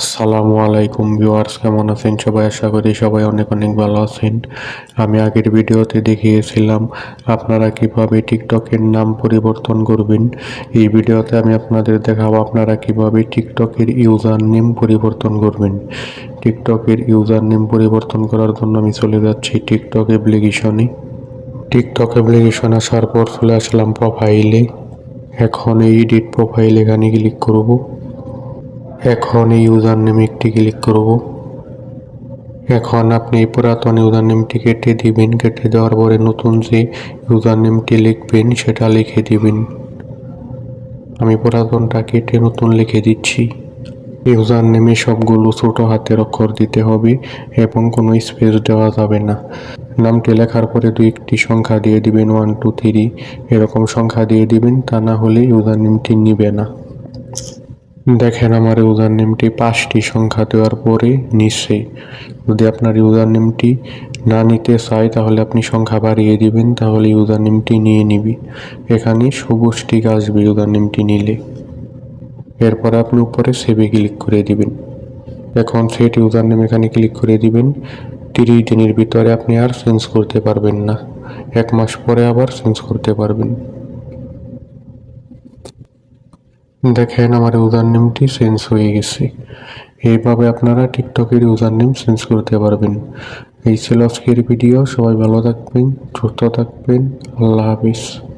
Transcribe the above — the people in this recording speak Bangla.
আসসালামু আলাইকুম ভিউয়ার্স, কেমন আছেন সবাই? আশা করি সবাই অনেক অনেক ভালো আছেন। আমি আগের ভিডিওতে দেখিয়েছিলাম আপনারা কীভাবে টিকটকের নাম পরিবর্তন করবেন। এই ভিডিওতে আমি আপনাদের দেখাবো আপনারা কীভাবে টিকটকের ইউজার নেম পরিবর্তন করবেন। টিকটকের ইউজার নেম পরিবর্তন করার জন্য আমি চলে যাচ্ছি টিকটক অ্যাপ্লিকেশনে। টিকটক অ্যাপ্লিকেশন আসার পর চলে আসলাম প্রোফাইলে এখন এই এডিট প্রোফাইল এখানে ক্লিক করব। এখন এই ইউজার নেমে একটি ক্লিক করব। এখন আপনি এই পুরাতন ইউজার নেমটি কেটে দিবেন। কেটে দেওয়ার পরে নতুন যে ইউজার নেমটি লিখবেন, সেটা লিখে দিবেন। আমি পুরাতনটা কেটে নতুন লিখে দিচ্ছি। ইউজার নেমে সবগুলো ছোটো হাতের অক্ষর দিতে হবে এবং কোনো স্পেস দেওয়া যাবে না। নামটি লেখার পরে দুই একটি সংখ্যা দিয়ে দিবেন ওয়ান টু থ্রি এরকম সংখ্যা দিয়ে দিবেন। তা না হলে ইউজার নেমটি নিবে না। দেখেন আমার ইউজার নেমটি পাঁচটি সংখ্যা দেওয়ার পরে নিচ্ছে যদি আপনার ইউজার নেমটি না নিতে চায়, তাহলে আপনি সংখ্যা বাড়িয়ে দিবেন, তাহলে ইউজার নেমটি নিয়ে নিবি। এখানে সবুজ টিক আসবে ইউজার নেমটি নিলে। এরপর আপনি উপরে সেভে ক্লিক করে দিবেন। এখন সেট ইউজার নেম এখানে ক্লিক করে দিবেন। তিরিশ দিনের ভিতরে আপনি আর চেঞ্জ করতে পারবেন না। এক মাস পরে আবার চেঞ্জ করতে পারবেন। দেখেন আমার ইউজার নেমটি চেঞ্জ হয়ে গেছে। এইভাবে আপনারা টিকটকের ইউজার নেম চেঞ্জ করতে পারবেন। এই ছিল আজকের ভিডিও। সবাই ভালো থাকবেন, সুস্থ থাকবেন। আল্লাহ হাফিজ।